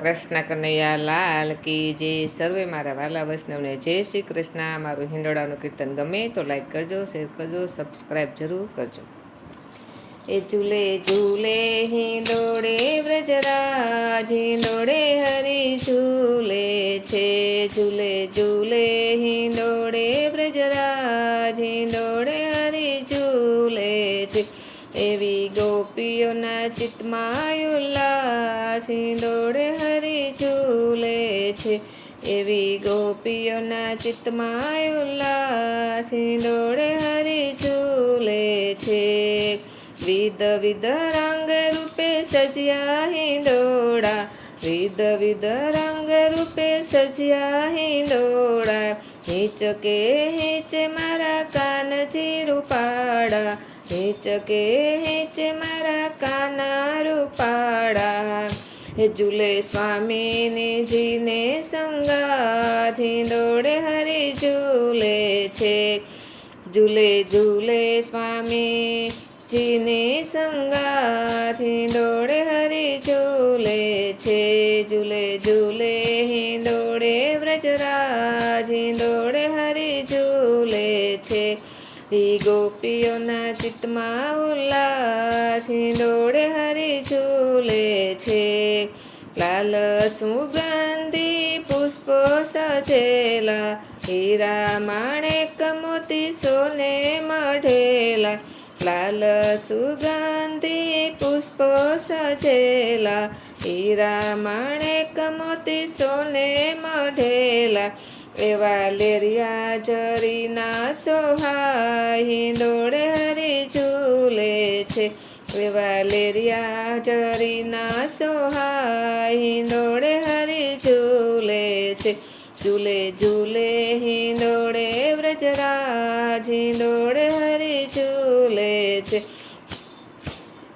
કૃષ્ણ કનૈયા લાલ કી જે સર્વે. મારા વાલા વૈષ્ણવને જય શ્રી કૃષ્ણ. મારું હિંડોળાનું કીર્તન ગમે તો લાઈક કરજો શેર કરજો સબસ્ક્રાઈબ જરૂર કરજો. એ ઝૂલે ઝૂલે હિંડોળે વ્રજરાજ હિંડોળે હરી ઝૂલે છે. ઝૂલે ઝૂલે હિંડોળે વ્રજરાજ હિંડોળે હરી ઝૂલે છે. એવી ગોપીઓના ચિત્તમાં ઉલ્લાસ હરી ઝૂલે છે. એવી ગોપીઓના ચિત્તમાં ઉલ્લાસ હરી ઝૂલે છે. વિધ વિધ રંગ રૂપે સજ્યા હિંદોડા વિધ વિધ રંગ રૂપે સજ્યા હિંદોડા હિંચકે હિંચે મારા કાનજી રૂપાડા હિંચકે હેચ મારા કાના રૂપાળા હે ઝૂલે સ્વામીને જીને સંગાથી, દોડે હરી ઝૂલે છે. ઝૂલે ઝૂલે સ્વામી, જીને સંગાથી, દોડે હરી ઝૂલે છે. ઝૂલે ઝૂલે હિંદોડે વ્રજરાજ હિંડોળે હરી ઝૂલે છે. ઈ ગોપીઓના ચિત્તમાં ઉલ્લાસ, હિંડોળે હરી ઝૂલે છે. લાલ સુગંધી પુષ્પો સજેલા, હીરા માણેક મોતી સોને મઢેલા. લાલ સુગંધી પુષ્પો સજેલા, હીરા માણેક મોતી સોને મઢેલા. એવા લેરિયા જરીના સોહાહી દોડે હરી ઝૂલે છે. એવા લેરિયા જરીના સોહાહી દોડે હરી ઝૂલે છે. ઝૂલે ઝૂલે હિંદોડે વ્રજરાજ હિંદોડે હરી ઝૂલે છે.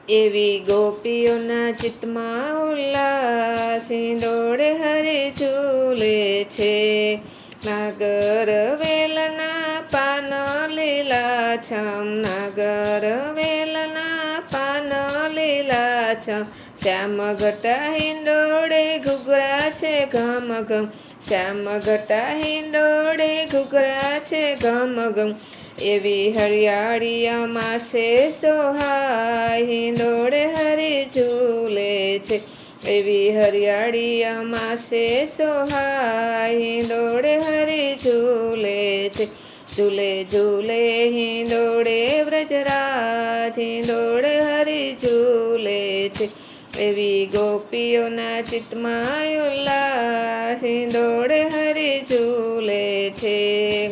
એવી ગોપીઓના ચિત્તમાં ઉલ્લાસ હિંડોળે હરી ઝૂલે છે. નાગર વેલના પાન લીલા છમ, નાગર વેલના પાન લીલા છમ. શ્યામ ઘટા હિંડોળે ઘૂઘરા છે ઘમ ઘમ શ્યામ ઘટા હિંડોળે ઘૂઘરા છે ઘમ ઘમ એવી હરિયાળી અમાશે સોહાય હિંડોળે હરી ઝૂલે છે. એવી હરિયાળી અમાસે સોહાય હિંડોળે હરી ઝૂલે છે. ઝૂલે ઝૂલે, હિંડોળે વ્રજરાજ, હિંડોળે હરી ઝૂલે છે. એવી ગોપીઓના ચિત્તમાં ઉલ્લાસ, હિંડોળે હરી ઝૂલે છે.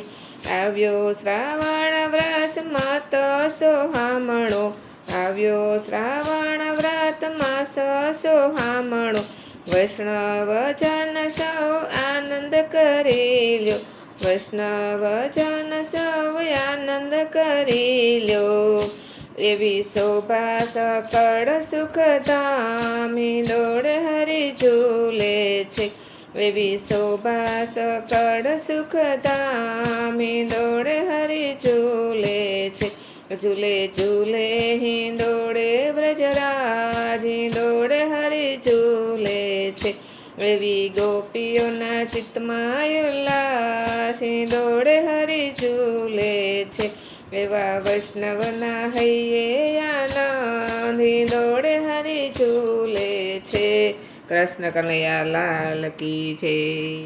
આવ્યો શ્રાવણ વ્રસમાં તો સોહામણો આવ્યો શ્રાવણ વ્રતમાં સોહામણો. વૈષ્ણવ જન સૌ આનંદ કરી લ્યો વૈષ્ણવ જન સૌ આનંદ કરી લ્યો એવી શોભા સકળ સુખધામ હિંડોળ હરી ઝૂલે છે. એવી શોભા સકળ સુખધામ હિંડોળે હરી ઝૂલે છે. ઝૂલે ઝૂલે, હિંડોળે વ્રજરાજ હિંડોળે હરી ઝૂલે છે. એવી ગોપીઓના ચિત્તમાં ઉલ્લાસ, હિંડોળે હરી ઝૂલે છે. એવા વૈષ્ણવના હૈયે આનંદ દોડે હરી ઝૂલે છે. કૃષ્ણ કનૈયા લાલ કી છે